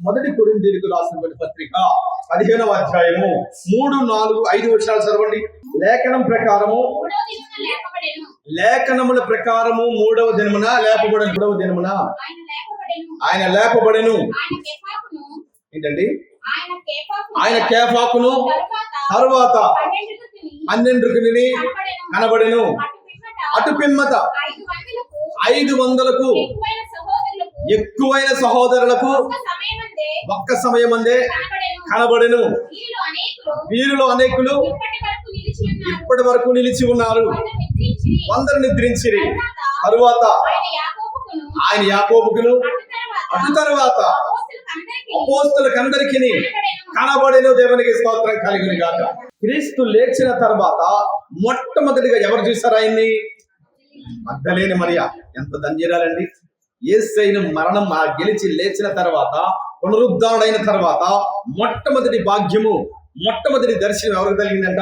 మొదటి కొరింథీయులకు రాసినటువంటి పత్రిక పదిహేనవ అధ్యాయము మూడు నాలుగు ఐదు వర్షాలు చదవండి. లేఖనం ప్రకారము లేఖనముల ప్రకారము మూడవ దినమున లేపబడిన. మూడవ దినమున ఆయన లేపబడెను. ఏంటండి? ఆయన కేఫాకును తర్వాత కేఫాకును తరువాత పన్నెండుకుని కనబడెను. అటు పిమ్మత ఐదు వందలకు ఎక్కువైన సహోదరులకు ఒక్క సమయమందే ఒక్క సమయమందే కనబడెను. వీరిలో అనేకులు ఇప్పటి వరకు నిలిచి ఉన్నారు. అందరు నిద్రించిరి. తరువాత ఆయన యాకోబుకును అటు తర్వాత అపోస్తలుకందరికీ అపోస్తులకందరికి కనబడెను. కనబడిన. దేవునికి స్తోత్రం కలిగిన గాక. క్రీస్తు లేచిన తర్వాత మొట్టమొదటిగా ఎవరు చూసారు ఆయన్ని? మద్దలేని మరియా. ఎంత ధన్యురాలండి. ఏసైన మరణం ఆ గెలిచి లేచిన తర్వాత పునరుద్ధరణైన తర్వాత మొట్టమొదటి భాగ్యము మొట్టమొదటి దర్శనం ఎవరికి కలిగిందంట?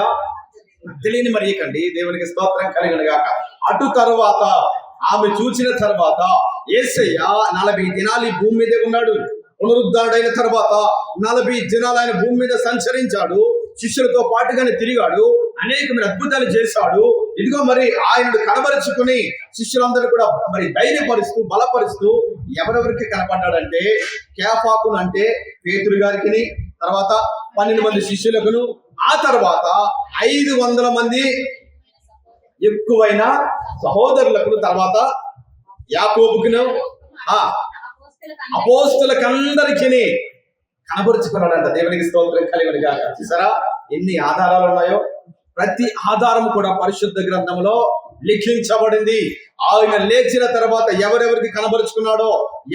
తెలియని మరియకండి దేవునికి స్తోత్రం కలిగినగాక అటు తర్వాత ఆమె చూసిన తర్వాత ఏసయ్య నలభై దినాలు ఈ భూమి మీదే ఉన్నాడు. పునరుద్ధరణైన తర్వాత నలభై దినాలు ఆయన భూమి మీద సంచరించాడు. శిష్యులతో పాటుగానే తిరిగాడు. అనేకమైన అద్భుతాలు చేశాడు. ఇదిగో మరి ఆయనను కనబరుచుకుని శిష్యులందరూ కూడా మరి ధైర్యపరుస్తూ బలపరుస్తూ ఎవరెవరికి కనపడ్డాడంటే కేఫాకును అంటే పేతురు గారికి తర్వాత పన్నెండు మంది శిష్యులకును ఆ తర్వాత ఐదు వందల మంది ఎక్కువైన సహోదరులకు తర్వాత యాకోబుకును ఆ అపోస్తులకందరికీ కనబరుచుకున్నాడంట. దేవునికి స్తోత్రం కలిగిన గాక. చూసారా? ఎన్ని ఆధారాలు ఉన్నాయో? ప్రతి ఆధారం కూడా పరిశుద్ధ గ్రంథంలో లిఖించబడింది. ఆయన లేచిన తర్వాత ఎవరెవరికి కనబరుచుకున్నాడో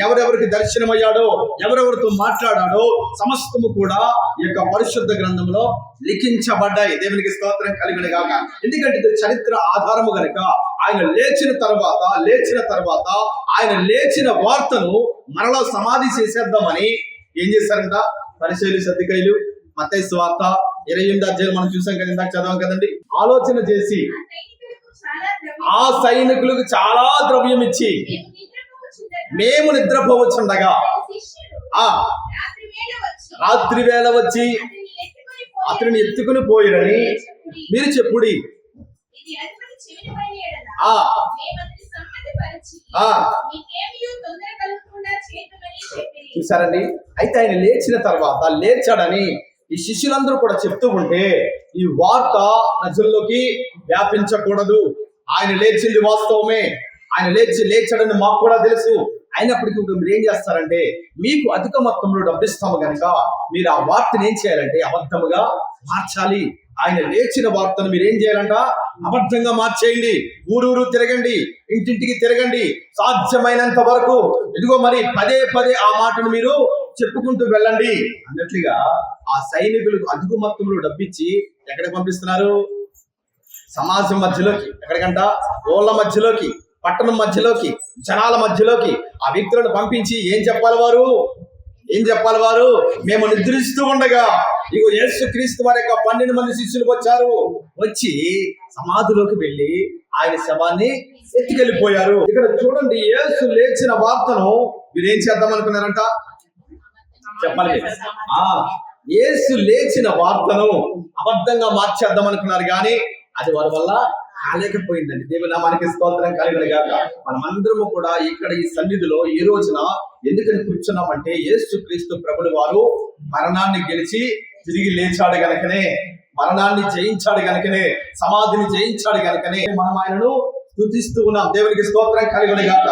ఎవరెవరికి దర్శనమయ్యాడో ఎవరెవరితో మాట్లాడాడో సమస్తము కూడా ఈ యొక్క పరిశుద్ధ గ్రంథంలో లిఖించబడ్డాయి. దేవునికి స్తోత్రం కలిగిన గాక. ఎందుకంటే ఇది చరిత్ర ఆధారము గనుక ఆయన లేచిన తర్వాత లేచిన తర్వాత ఆయన లేచిన వార్తను మరలా సమాధి చేసేద్దామని ఏం చేశారంట? పరిశైలి సర్దికైలు మతై ఇరవై ఎనిమిది అధ్యాయులు మనం చూసాం కదా ఇందాక చదవం కదండి? ఆలోచన చేసి ఆ సైనికులకు చాలా ద్రవ్యం ఇచ్చి మేము నిద్రపోవచ్చుండగా ఆ రాత్రి వేళ వచ్చి అతనిని ఎత్తుకుని పోయిరని మీరు చెప్పుడి. ఆ. చూసారండి? అయితే ఆయన లేచిన తర్వాత లేచాడని ఈ శిష్యులందరూ కూడా చెప్తూ ఉంటే ఈ వార్త ప్రజల్లోకి వ్యాపించకూడదు. ఆయన లేచింది వాస్తవమే. ఆయన లేచి లేచాడని మాకు కూడా తెలుసు. అయినప్పటికీ ఇప్పుడు మీరు ఏం చేస్తారంటే మీకు అధిక మొత్తంలో డబ్బిస్తాము కనుక మీరు ఆ వార్తను ఏం చేయాలంటే అబద్ధముగా మార్చాలి. ఆయన లేచిన వార్తను మీరు ఏం చేయాలంట? అబద్ధంగా మార్చేయండి. ఊరూరు తిరగండి. ఇంటింటికి తిరగండి. సాధ్యమైనంత వరకు. ఇదిగో మరి పదే పదే ఆ మాటను మీరు చెప్పుకుంటూ వెళ్ళండి అన్నట్లుగా ఆ సైనికులకు అధిక మొత్తంలో డబ్బిచ్చి ఎక్కడికి పంపిస్తున్నారు? సమాజం మధ్యలోకి. ఎక్కడికంట? ఓళ్ళ మధ్యలోకి. పట్టణం మధ్యలోకి. జనాల మధ్యలోకి. ఆ వ్యక్తులను పంపించి ఏం చెప్పాలి వారు? ఏం చెప్పాలి వారు? మేము నిద్రిస్తూ ఉండగా ఇగో యేసు క్రీస్తు వారి యొక్క పన్నెండు మంది శిష్యులు వచ్చారు. వచ్చి సమాధిలోకి వెళ్ళి ఆయన శవాన్ని ఎత్తుకెళ్ళిపోయారు. ఇక్కడ చూడండి యేసు లేచిన వార్తను మీరు ఏం చేద్దాం అనుకున్నారంట చెప్పాలి. ఆ యేసు లేచిన వార్తను అబద్ధంగా మార్చేద్దాం అనుకున్నారు కానీ అది వారి వల్ల కాలేకపోయిందండి దేవుని నామానికి స్తోత్రం కలిగినగాక. మనమందరము కూడా ఇక్కడ ఈ సన్నిధిలో ఈ రోజున ఎందుకని కూర్చున్నామంటే యేసు క్రీస్తు ప్రభులు వారు మరణాన్ని గెలిచి తిరిగి లేచాడు గనకనే మరణాన్ని జయించాడు గనకనే సమాధిని జయించాడు గనకనే మనం ఆయనను స్థుతిస్తూ ఉన్నాం. దేవునికి స్తోత్రం కలిగినగాక.